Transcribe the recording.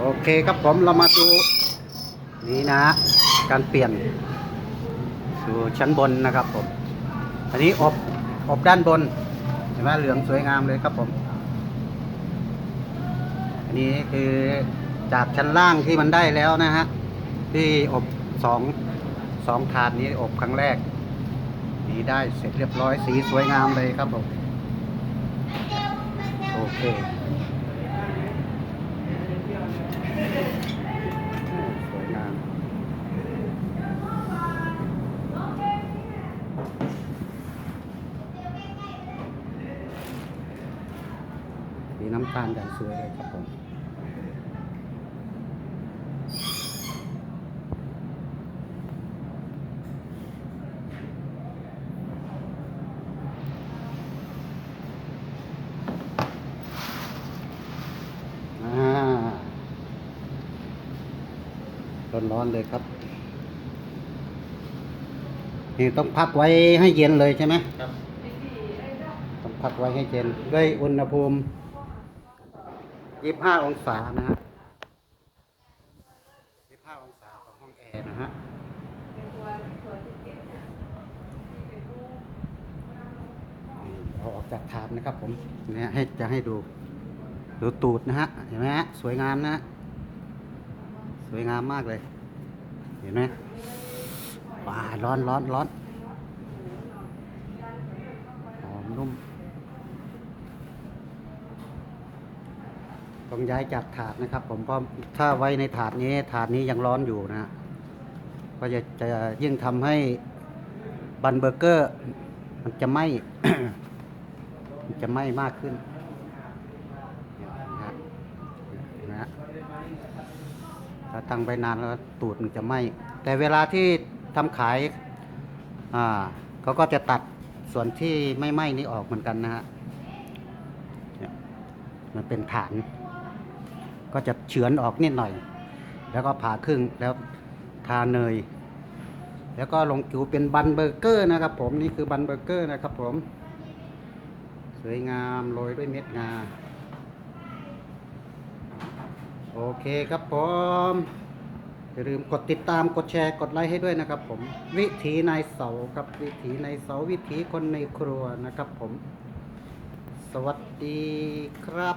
โอเคครับผมเรามาดูนี่นะ การเปลี่ยนสู่ชั้นบนนะครับผม อันนี้อบอบด้านบนเห็นไหมเหลืองสวยงามเลยครับผม อันนี้คือจากชั้นล่างที่มันได้แล้วนะฮะที่อบสองสองถาดนี้อบครั้งแรก นี่ได้เสร็จเรียบร้อยสีสวยงามเลยครับผม โอเค สวยงาม สีน้ำตาลอย่างสวยเลยครับผมอ่าร้อนๆเลยครับนี่ต้องพักไว้ให้เย็นเลยใช่ไหมครับต้องพักไว้ให้เย็นด้วยอุณหภูมิ 25องศานะฮะ25องศาของห้องแอร์นะฮะเอาออกจากถาดนะครับผมเนี่ยให้จะให้ดูดูตูดนะฮะ เห็นไหมฮะ สวยงามนะฮะสวยงามมากเลย เห็นไหมว้าร้อนร้อนร้อนหอมนุ่ม ต้องย้ายจากถาดนะครับ ผมเพราะถ้าไว้ในถาดนี้ถาดนี้ยังร้อนอยู่นะฮะก็จะจะยิ่งทำให้บันเบอร์เกอร์ มันจะไหม้มันจะไหม้มากขึ้นนะฮะนะถ้าตั้งไปนานแล้วตูดมันจะไหม้แต่เวลาที่ทำขายอ่าเขาก็จะตัดส่วนที่ไม่ไหม้นี้ออกเหมือนกันนะฮะมันเป็นฐาน ก็จะเฉือนออกนิดหน่อย แล้วก็ผ่าครึ่งแล้วทาเนย แล้วก็ลงจูเป็นบันเบอร์เกอร์นะครับ ผมนี่คือบันเบอร์เกอร์นะครับ ผม สวยงามโรยด้วยเม็ดงาโอเคครับผมอย่าลืมกดติดตามกดแชร์กดไลค์ให้ด้วยนะครับ ผม วิถีในเสาครับวิถีในเสาวิถีคนในครัวนะครับ ผม สวัสดีครับ